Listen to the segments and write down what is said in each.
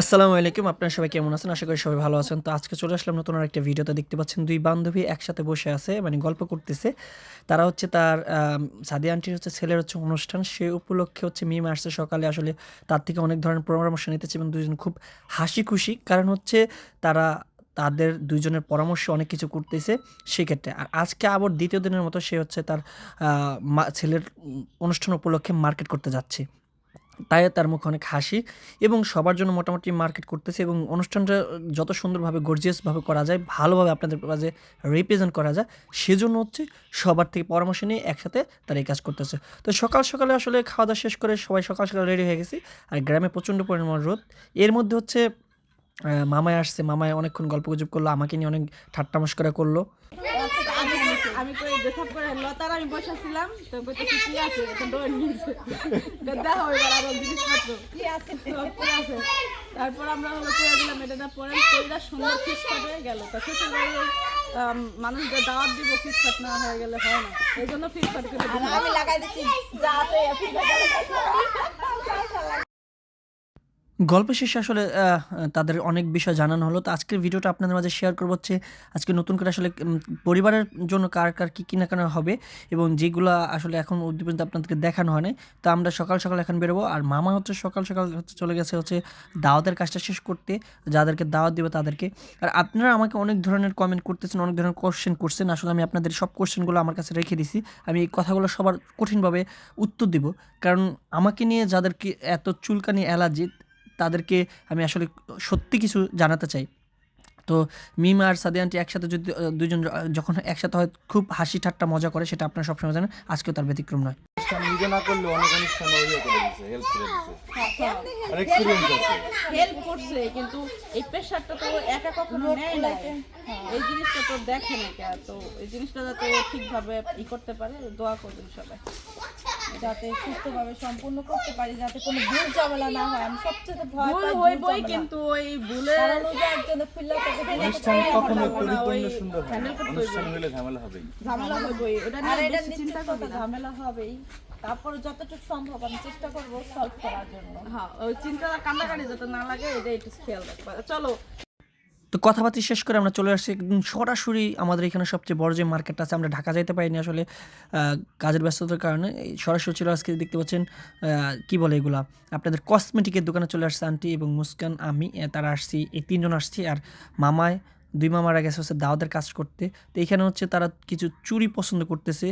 আসসালামু আলাইকুম, আপনারা সবাই কেমন আছেন? আশা করি সবাই ভালো আছেন। তো আজকে চলে আসলাম নতুন আর একটা ভিডিওতে। দেখতে পাচ্ছেন দুই বান্ধবী একসাথে বসে আছে মানে গল্প করতেছে। তারা হচ্ছে তার সাদি আন্টির হচ্ছে ছেলের হচ্ছে অনুষ্ঠান। সে উপলক্ষে হচ্ছে মিম আসছে সকালে। আসলে তার থেকে অনেক ধরনের পরামর্শ নিতেছে এবং দুজন খুব হাসি খুশি কারণ হচ্ছে তারা, তাদের দুইজনের পরামর্শ অনেক কিছু করতেছে সেক্ষেত্রে। আর আজকে আবার দ্বিতীয় দিনের মতো সে হচ্ছে তার ছেলের অনুষ্ঠান উপলক্ষে মার্কেট করতে যাচ্ছে। তাই তার মুখে অনেক হাসি এবং সবার জন্য মোটামুটি মার্কেট করতেছে এবং অনুষ্ঠানটা যত সুন্দরভাবে গর্জিয়াসভাবে করা যায়, ভালোভাবে আপনাদের মাঝে রিপ্রেজেন্ট করা যায়, সেজন্য হচ্ছে সবার থেকে পরামর্শ নিয়ে একসাথে তারা এই কাজ করতেছে। তো সকাল সকালে আসলে খাওয়া দাওয়া শেষ করে সবাই সকাল সকাল রেডি হয়ে গেছি। আর গ্রামে প্রচণ্ড পরিমাণ রোদ। এর মধ্যে হচ্ছে মামায় আসছে মামায় অনেকক্ষণ গল্প গুজব করল, আমাকে নিয়ে অনেক ঠাট্টা মস্করা করল। আমি কই দেখাপ করে লতার আমি বসেছিলাম তো কইতেছি কি আছে? তো ডোর নিয়েছে। গদ্দা হয়ে গেল আর জিনিসপত্র। কি আছে? কি আছে? তারপর আমরা হলো করে দিলাম এটা না পরে কইরা সুন্দর ফিসফাট হয়ে গেল। তা শ্বশুর বাড়ি মানুষদের দাওয়াত দিব ফিসফাট না হয়ে গেলে হয় না। এই জন্য ফিসফাট করে দিলাম। আমি লাগাই দিচ্ছি যা আছে গল্প শেষে আসলে তাদের অনেক বিষয় জানানো হলো। তো আজকের ভিডিওটা আপনাদের মাঝে শেয়ার করব হচ্ছে, আজকে নতুন করে আসলে পরিবারের জন্য কার কার কী কেনাকাটা হবে এবং যেগুলো আসলে এখন অবধি পর্যন্ত আপনাদেরকে দেখানো হয় তো আমরা সকাল সকাল এখন বেরোবো। আর মামা হচ্ছে সকাল সকাল হচ্ছে চলে গেছে হচ্ছে দাওয়াতের কাজটা শেষ করতে। যাদেরকে দাওয়াত দেবে তাদেরকে। আর আপনারা আমাকে অনেক ধরনের কমেন্ট করতেছেন, অনেক ধরনের কোশ্চেন করছেন। আসলে আমি আপনাদের সব কোশ্চেনগুলো আমার কাছে রেখে দিছি। আমি এই কথাগুলো সবার কঠিনভাবে উত্তর দিব। কারণ আমাকে নিয়ে যাদেরকে এত চুলকানি, অ্যালার্জি তাদেরকে আমি আসলে সত্যি কিছু জানাতে চাই। তো মিম আর সাদিয়ানটি একসাথে যদি দুজন যখন একসাথে হয় খুব হাসি ঠাট্টা মজা করে সেটা আপনারা সবসময় জানেন। আজকেও তার ব্যতিক্রম নয়। নিজে না করলে অনেক অনুষ্ঠান হেল্প করে হেল্প করছে কিন্তু এই প্রেশারটা তো একা কখনো নেয় না এই জিনিসটা তো দেখে না তো এই জিনিসটা যাতে ঠিকভাবে ই করতে পারে দোয়া করবেন সবাই। যাতে সুস্থভাবে সম্পূর্ণ করতে পারি যাতে কোনো ভুল ঝামেলা না হয়। আমি সবচেয়ে ভয় ভুল পাই হইবই ঝামেলা। কিন্তু ওই ভুলে কারণ ওই যে একজনে খুললে ফেলে অনুষ্ঠান কখনো পরিপূর্ণ সুন্দর হয় করতে অনুষ্ঠান হলে ঝামেলা হবেই। ঝামেলা হইবই ওটা নিয়ে এটা বেশি চিন্তা করতে ঝামেলা হবেই। তারপরে যতটুকু সম্ভব আমি চেষ্টা করব সলভ করার জন্য। হ্যাঁ ওই চিন্তা কান্দাকাটি যাতে না লাগে এটা একটু খেয়াল রাখবা। চলো। তো কথাবার্তা শেষ করে আমরা চলে আসছি। একদম সরাসরি আমাদের এখানে সবচেয়ে বড় যে মার্কেট আছে, আমরা ঢাকা যাইতে পারিনি আসলে কাজের ব্যস্ততার কারণে। সরাসরি ছিল আজকে দেখতে পাচ্ছেন কি বলে এগুলা? আপনাদের কসমেটিকের দোকানে চলে আসছে আন্টি এবং মুস্কান, আমি তারা আসছি, এই তিনজন আসছি আর মামায় দুই মামারা গেছে, হচ্ছে দাওয়াতের কাজ করতে। তো এখানে হচ্ছে তারা কিছু চুরি পছন্দ করতেছে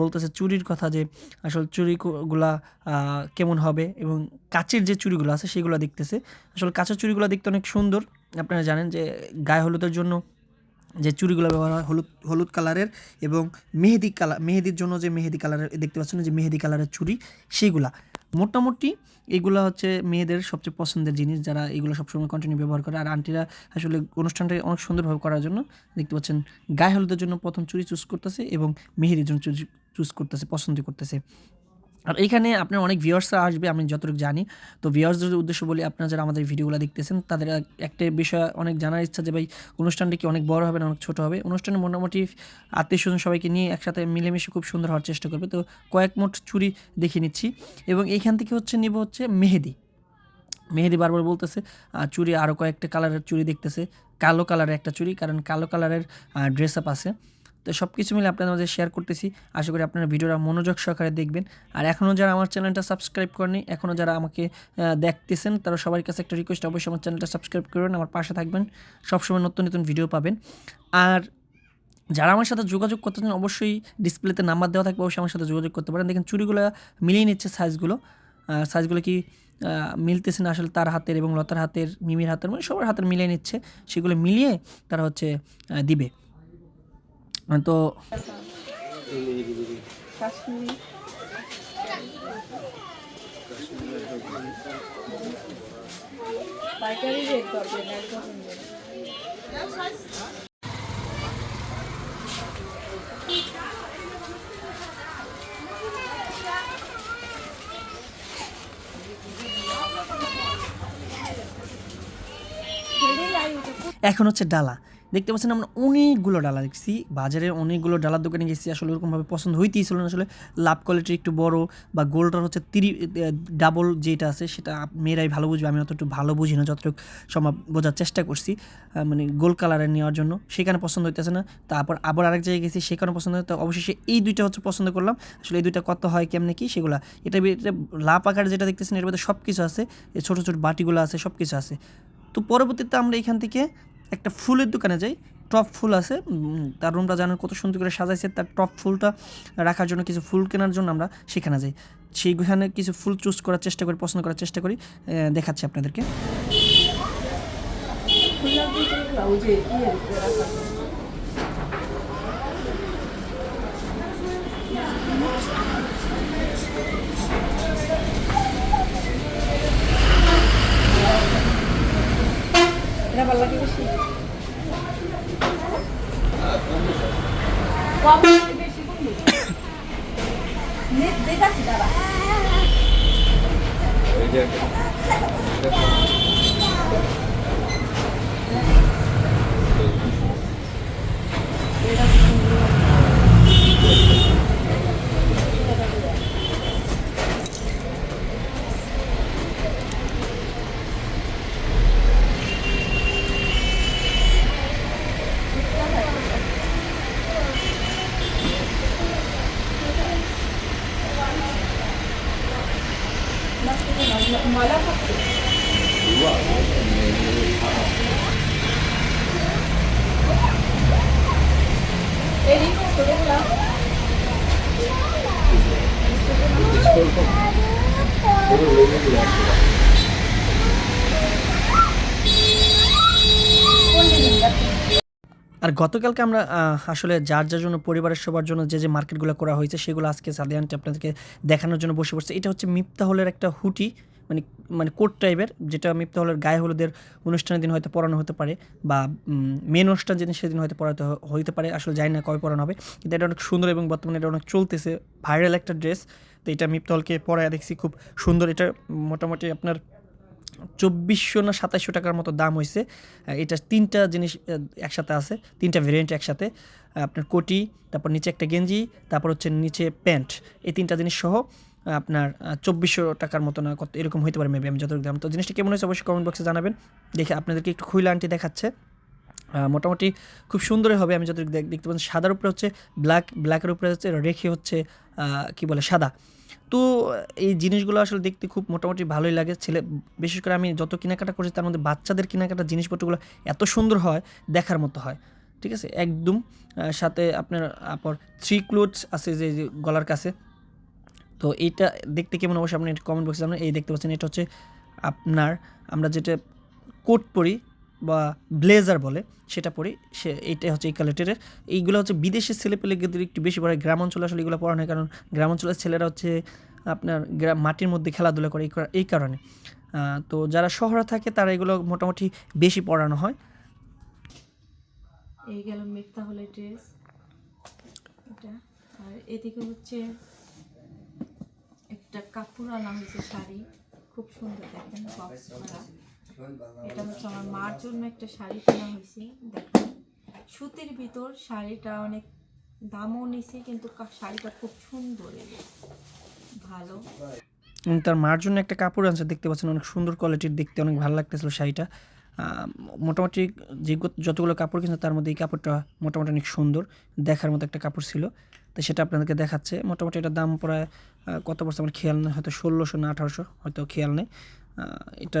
বলতেছে চুরির কথা যে আসলে চুরিগুলা কেমন হবে এবং কাচের যে চুরিগুলো আছে সেগুলো দেখতেছে। আসলে কাঁচের চুরিগুলো দেখতে অনেক সুন্দর আপনারা জানেন যে গায়ে হলুদের জন্য যে চুড়িগুলো ব্যবহার হয়, হলুদ হলুদ কালারের এবং মেহেদি কালার মেহেদির জন্য যে মেহেদি কালারের, দেখতে পাচ্ছেন যে মেহেদি কালারের চুড়ি, সেইগুলা। মোটামুটি এগুলো হচ্ছে মেয়েদের সবচেয়ে পছন্দের জিনিস যারা এগুলো সবসময় কন্টিনিউ ব্যবহার করে। আর আন্টিরা আসলে অনুষ্ঠানটা অনেক সুন্দরভাবে করার জন্য দেখতে পাচ্ছেন গায়ে হলুদের জন্য প্রথম চুড়ি চুজ করতেছে এবং মেহেদির জন্য চুজ করতেছে, পছন্দ করতেছে। আর এইখানে আপনার অনেক ভিউয়ার্সরা আসবে, আমি যতটুকু জানি। তো ভিউয়ার্সদের উদ্দেশ্য বলি, আপনারা যারা আমাদের ভিডিওগুলো দেখতেছেন, তাদের একটা বিষয় অনেক জানার ইচ্ছা যে, ভাই, অনুষ্ঠানটা কি অনেক বড় হবে না অনেক ছোট হবে? অনুষ্ঠানে মোটামুটি আত্মীয় স্বজন সবাইকে নিয়ে একসাথে মিলেমিশে খুব সুন্দর হওয়ার চেষ্টা করবে। তো কয়েক মোট চুরি দেখে নিচ্ছি। এবং এইখান থেকে হচ্ছে নিব হচ্ছে মেহেদি। মেহেদি বারবার বলতেছে চুরি আরও কয়েকটা কালারের চুড়ি দেখতেছে। কালো কালারের একটা চুরি, কারণ কালো কালারের ড্রেস আপ আছে। তো সব কিছু মিলে আপনাদের মাঝে শেয়ার করতেছি। আশা করি আপনারা ভিডিওটা মনোযোগ সহকারে দেখবেন। আর এখনও যারা আমার চ্যানেলটা সাবস্ক্রাইব করেনি এখনও যারা আমাকে দেখতেছেন, তারা সবার কাছে একটা রিকোয়েস্ট অবশ্যই আমার চ্যানেলটা সাবস্ক্রাইব করবেন, আমার পাশে থাকবেন। সবসময় নতুন নতুন ভিডিও পাবেন। আর যারা আমার সাথে যোগাযোগ করতে চান, অবশ্যই ডিসপ্লেতে নাম্বার দেওয়া থাকবে, অবশ্যই আমার সাথে যোগাযোগ করতে পারেন। দেখেন চুরিগুলো মিলিয়ে নিচ্ছে সাইজগুলো সাইজগুলো কি মিলতেছে না আসলে তার হাতের এবং লতার হাতের, মিমির হাতের মানে সবার হাতের মিলিয়ে নিচ্ছে। সেগুলো মিলিয়ে তারা হচ্ছে দিবে। তো করবেন একদম এখন হচ্ছে ডালা। দেখতে পাচ্ছেন আমরা অনেকগুলো ডালা দেখছি। বাজারে অনেকগুলো ডালার দোকানে গেছি, আসলে ওরকমভাবে পছন্দ হইতেই ছিল না। আসলে লাভ কোয়ালিটি একটু বড় বা গোলটার হচ্ছে তিরি ডাবল যেটা আছে সেটা মেয়েরাই ভালো বুঝবে, আমি অতটুকু ভালো বুঝি না, যতটুকু সম্ভব বোঝার চেষ্টা করছি মানে গোল কালারের নেওয়ার জন্য। সেখানে পছন্দ হইতেছে না, তারপর আবার আরেক জায়গায় গেছি সেখানে পছন্দ হয়, তো অবশেষে এই দুইটা হচ্ছে পছন্দ করলাম। আসলে এই দুইটা কত হয়, কেমনে কি সেগুলা, এটা এটা লাভ আকার যেটা দেখতেছেন, এর মধ্যে সব কিছু আছে ছোটো ছোটো বাটিগুলো আছে সব কিছু আছে। তো পরবর্তীতে আমরা এখান থেকে একটা ফুলের দোকানে যাই, টপ ফুল আছে তার রুমটা জানেন কত সুন্দর করে সাজাইছে, তার টপ ফুলটা রাখার জন্য কিছু ফুল কেনার জন্য আমরা সেখানে যাই। সেইখানে কিছু ফুল চুজ করার চেষ্টা করি, পছন্দ করার চেষ্টা করি দেখাচ্ছি আপনাদেরকে। এটা ভালো লাগে বেশি দেখাচ্ছি দাঁড়া এই যে একটা- ময়লা আর গতকালকে আমরা আসলে যার যার জন্য পরিবারের সবার জন্য যে যে মার্কেটগুলো করা হয়েছে, সেগুলো আজকে সাদিয়ানটি আপনাদেরকে দেখানোর জন্য বসে পড়ছে। এটা হচ্ছে মিপ্তা হলের একটা হুটি মানে মানে কোট টাইপের, যেটা মিপ্তা হলের গায়ে হলুদের অনুষ্ঠানের দিন হয়তো পরানো হতে পারে বা মেন অনুষ্ঠান যেদিন, সেদিন হয়তো পরাতে হ- হইতে পারে। আসলে জানি না কবে পরানো হবে। কিন্তু এটা অনেক সুন্দর এবং বর্তমানে এটা অনেক চলতেছে। ভাইরাল একটা ড্রেস। তো এটা মিপ্তা হলকে পরায় দেখছি খুব সুন্দর। এটা মোটামুটি আপনার চব্বিশশো না সাতাইশশো টাকার মতো দাম হয়েছে এটা তিনটা জিনিস একসাথে আছে, তিনটা ভেরিয়েন্ট একসাথে। আপনার কোটি, তারপর নিচে একটা গেঞ্জি, তারপর হচ্ছে নিচে প্যান্ট। এই তিনটা জিনিস সহ আপনার চব্বিশশো টাকার মতো না, কত এরকম হইতে পারে মেবি আমি যতটুকু দাম তো জিনিসটা কেমন হয়েছে অবশ্যই কমেন্ট বক্সে জানাবেন। দেখে আপনাদেরকে একটু খুইলা আনটি দেখাচ্ছে। মোটামুটি খুব সুন্দরই হবে, আমি দেখ- দেখতে পাচ্ছি। সাদার উপরে হচ্ছে ব্ল্যাক ব্ল্যাকের উপরে হচ্ছে রেখে হচ্ছে কি বলে, সাদা। তো এই জিনিসগুলো আসলে দেখতে খুব মোটামুটি ভালোই লাগে। ছেলে, বিশেষ করে আমি যত কেনাকাটা করছি, তার মধ্যে বাচ্চাদের কেনাকাটা জিনিসপত্রগুলো এত সুন্দর হয়, দেখার মতো হয়। ঠিক আছে? একদম সাথে আপনার, আপর থ্রি ক্লোথস আছে যে গলার কাছে। তো এইটা দেখতে কেমন অবশ্যই আপনি কমেন্ট বক্সে জানাবেন। এই দেখতে পাচ্ছেন, এটা হচ্ছে আপনার, আমরা যেটা কোট পরি বা ব্লেজার বলে সেটা পরি সে এইটা হচ্ছে এই কালেক্টরের এইগুলো হচ্ছে বিদেশের ছেলেপেলেদের একটু বেশি পড়ে গ্রাম অঞ্চলে আসলে এগুলো পড়ানো হয় কারণ গ্রাম অঞ্চলের ছেলেরা হচ্ছে আপনার গ্রাম মাটির মধ্যে খেলাধুলা করে এই করা- এই কারণে। তো যারা শহরে থাকে তারা এগুলো মোটামুটি বেশি পড়ানো হয়। এই গেল মিথ্যা হলে ড্রেস এটা, আর এদিকে হচ্ছে একটা কাপড় আনা হয়েছে শাড়ি। খুব সুন্দর দেখেন, বক্স করা। এটা হচ্ছে আমার মার জন্য একটা শাড়ি কেনা হয়েছে সুতির ভিতর শাড়িটা অনেক দামও নিছে কিন্তু শাড়িটা খুব সুন্দর ভালো। তার মার জন্য একটা কাপড় আনছে দেখতে পাচ্ছেন অনেক সুন্দর কোয়ালিটির দেখতে অনেক ভালো লাগতেছিল শাড়িটা। মোটামুটি যে যতগুলো কাপড় কিনছে তার মধ্যে এই কাপড়টা মোটামুটি অনেক সুন্দর দেখার মতো একটা কাপড় ছিল। তো সেটা আপনাদেরকে দেখাচ্ছে। মোটামুটি এটা দাম প্রায় কত পড়ছে আমার খেয়াল নেই হয়তো ষোলোশো না আঠারোশো হয়তো খেয়াল নেই। আহ, এটা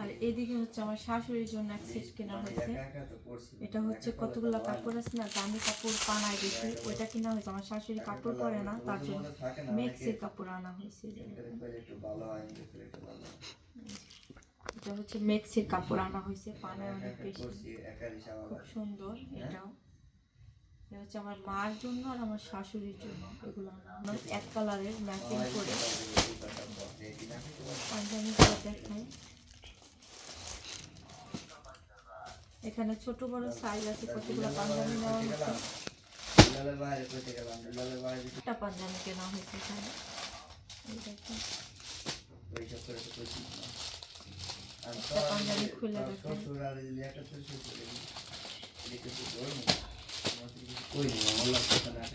আর এদিকে হচ্ছে আমার শাশুড়ির জন্য এক সেট কেনা হয়েছে। তো করছি এটা হচ্ছে কতগুলো কাপড় আছে না দামি কাপড় পানায় বেশি ওইটা কিনা হয়েছে আমার শাশুড়ি কাপড় পরে না তার জন্য মেক্সের কাপড় আনা হয়েছে হয় হয়। এটা হচ্ছে মেক্সের কাপড় আনা হয়েছে পানায় অনেক বেশি। খুব সুন্দর এটাও। এটা হচ্ছে আমার মার জন্য আর আমার শাশুড়ির জন্য। এগুলো আনা মানে এক কালারের ম্যাচিং করে পাঞ্জাবিগুলো দেখাই। এখানে ছোট বড় সাইজ আছে, কতগুলো পাঞ্জাবি নেওয়া হয়েছে একটা পাঞ্জাবি কেনা হয়েছে এখানে। পাঞ্জাবি খুলে দেখুন শ্বশুর नहीं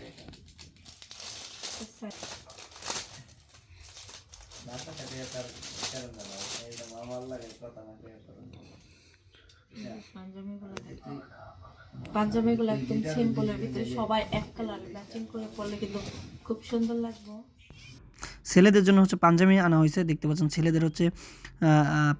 না কয়ে করুন পাঞ্জাবিগুলো পাঞ্জাবিগুলো একদম সিম্পলের ভিতরে সবাই এক কালার ম্যাচিং করে পরলে কিন্তু খুব সুন্দর লাগবে। ছেলেদের জন্য হচ্ছে পাঞ্জাবি আনা হয়েছে, দেখতে পাচ্ছেন ছেলেদের হচ্ছে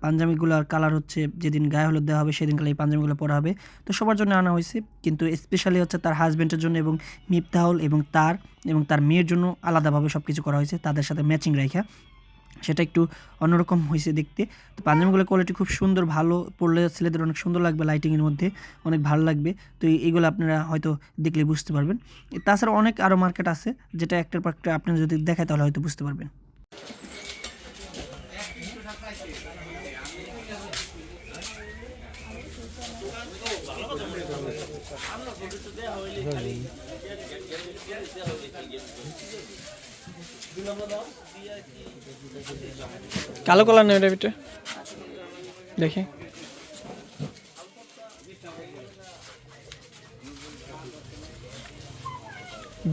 পাঞ্জাবিগুলোর কালার হচ্ছে যেদিন গায়ে হলুদ দেওয়া হবে সেদিন কালে এই পাঞ্জাবিগুলো পরা হবে। তো সবার জন্য আনা হয়েছে, কিন্তু স্পেশালি হচ্ছে তার হাজব্যান্ডের জন্য এবং মিফতাহুল এবং তার এবং তার মেয়ের জন্য আলাদাভাবে সব কিছু করা হয়েছে, তাদের সাথে ম্যাচিং রাখা। সেটা একটু অন্যরকম হয়েছে দেখতে। তো পাঞ্জাবিগুলোর কোয়ালিটি খুব সুন্দর, ভালো, পড়লে ছেলেদের অনেক সুন্দর লাগবে লাইটিংয়ের মধ্যে, অনেক ভালো লাগবে। তো এই- এইগুলো আপনারা হয়তো দেখলে বুঝতে পারবেন। তাছাড়া অনেক আরও মার্কেট আছে, যেটা একটার পর একটা আপনারা যদি দেখায় তাহলে হয়তো বুঝতে পারবেন। কালো কালার নেই এটা দেখি।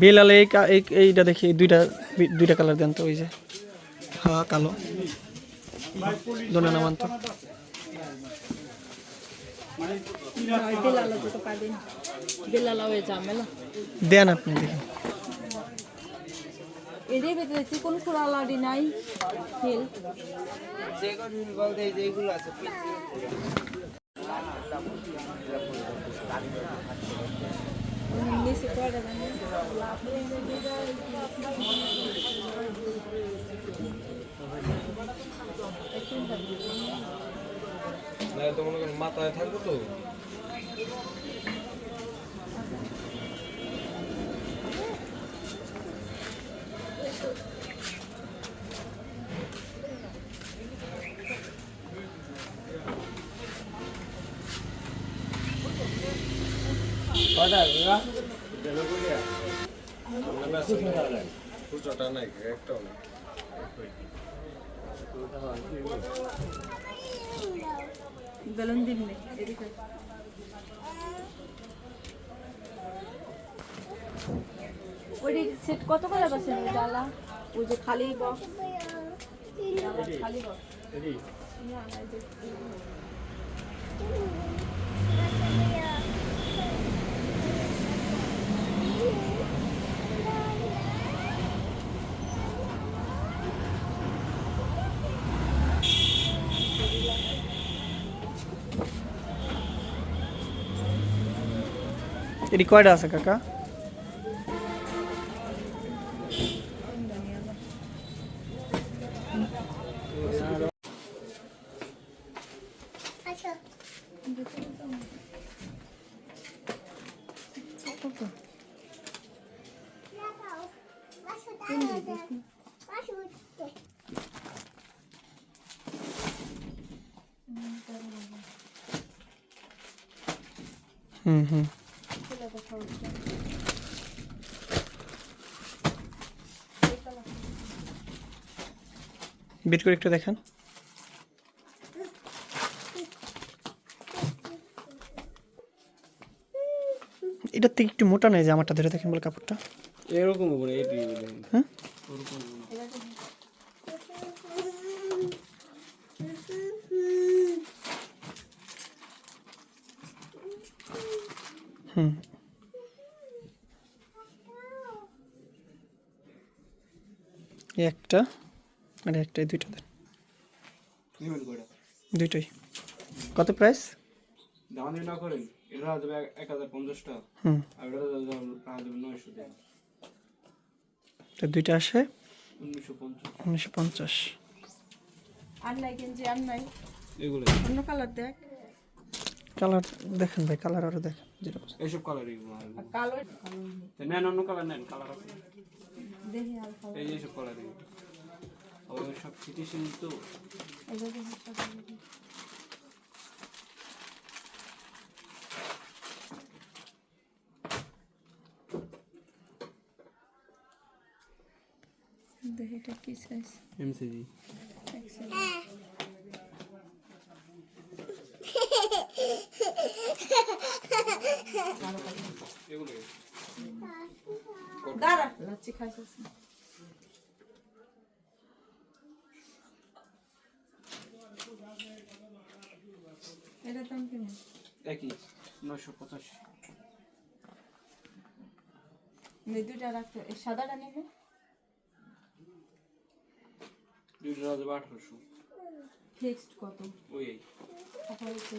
বেলাল এই এইটা দেখি দুইটা দুইটা কালার দেন তো, ওই যে। হ্যাঁ কালো। দোনা নামান তো দেন আপনি দেখি। এদের ভিতরে চিকন ফুরালাডি নাই? হিল মনে মাথায় থাকব তো। বেলুন দিন নেই এদিকে ওই কত করে ওই ডালা ওই যে খালি বক্স খালি বক্স এটি কয়টা আছে কাকা। বিট করে একটু দেখান। এটার থেকে একটু মোটা নেই যে আমারটা ধরে দেখেন বলে কাপড়টা। এরকম উপরে এটি হ্যাঁ? হুম। একটা আর একটা দুইটা দেন। দুইটাই। কত প্রাইস দামাদামি না করেন এটা দেবে এক হাজার পঞ্চাশ টাকা হুম। আর এটা দেবে নয়শো টাকা দুইটা আসে? উনিশশো পঞ্চাশ। উনিশশো পঞ্চাশ আর নাই গেঞ্জি আর নাই। এগুলো। অন্য কালার দেখ। কালার দেখেন ভাই কালার আরও দেখেন যেটা। এইসব কালার আর এগুলো। নেন অন্য কালার নেন কালার আছে। দেখি এই যে এইসব কালার এগুলো ওই সব ফিটিশিং তো। দেখি দেখি। দেখি এটা কি সাইজ এমসিজি এগুলো দাঁড়া। লাচ্ছি খাইছিস এটার দাম কেমন একই নয়শো পঁচাশি দুইটা রাখতে সাদাটা নেবে দুইটা আঠারোশো ফিক্সড কত ওই আঠারোশো